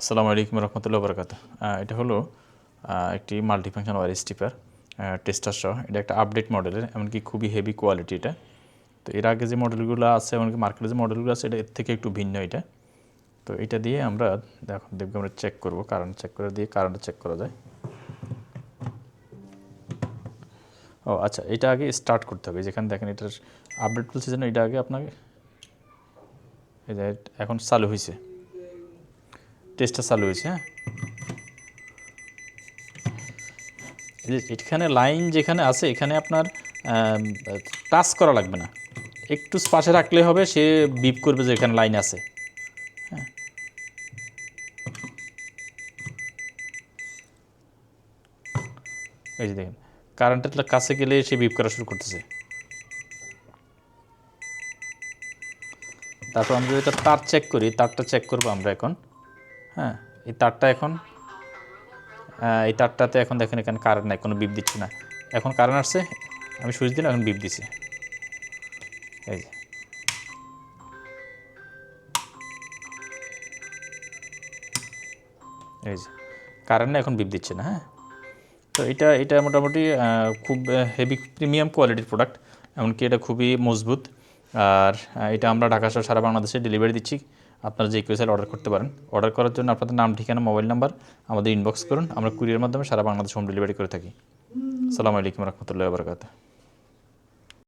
আসসালামু আলাইকুম রহমতুল্লাহ বরকাত এটা হলো একটি মাল্টিফাংশন ওয়ার স্টিপার টেস্টার সহ। এটা একটা আপডেট মডেলের এমনকি খুবই হেভি কোয়ালিটি এটা। তো এর আগে যে মডেলগুলো আছে, এমনকি মার্কেটে যে মডেলগুলো আছে, এটা এর থেকে একটু ভিন্ন এটা। তো এটা দিয়ে আমরা, দেখো, দেখবে, আমরা চেক করব কারেন্ট চেক করে দিয়ে কারেন্ট চেক করা যায়। ও আচ্ছা এটা আগে স্টার্ট করতে হবে। যেখানে দেখেন, এটার আপডেট বলছে যেন এটা আগে আপনাকে এখন চালু হয়েছে টেস্টটা চালু হয়েছে হ্যাঁ? এখানে লাইন যেখানে আছে, এখানে আপনার টাচ করা লাগবে না। একটু পাশে রাখলে হবে, সে বিপ করবে যে এখানে লাইন আছে। হ্যাঁ? এই যে দেখেন কারেন্টের কাছে গেলে সে বিপ করা শুরু করতেছে। তারপর আমরা তার তার চেক করি, তারটা চেক করব আমরা এখন। হ্যাঁ এই তারটা এখন এই তারটাতে এখন দেখেন এখানে কারেন্ট নাই, কোনো বিপ দিচ্ছে না। এখন কারেন্ট আসছে, আমি সুইচ দিলাম, এখন বিপ দিছে। এই যে। এই যে কারেন্ট এখন বিপ দিচ্ছে না হ্যাঁ। তো এটা এটা মোটামুটি খুব হেভি প্রিমিয়াম কোয়ালিটির প্রোডাক্ট এমনকি এটা খুবই মজবুত। আর এটা আমরা ঢাকা সারা বাংলাদেশে ডেলিভারি দিচ্ছি। আপনারা যে কেউ অর্ডার করতে পারেন। অর্ডার করার জন্য আপনাদের নাম, ঠিকানা মোবাইল নাম্বার আমাদের ইনবক্স করুন। আমরা কুরিয়ার মাধ্যমে সারা বাংলাদেশ হোম ডেলিভারি করে থাকি। সালামু আলাইকুম রহমতুল্লাহ বরকাত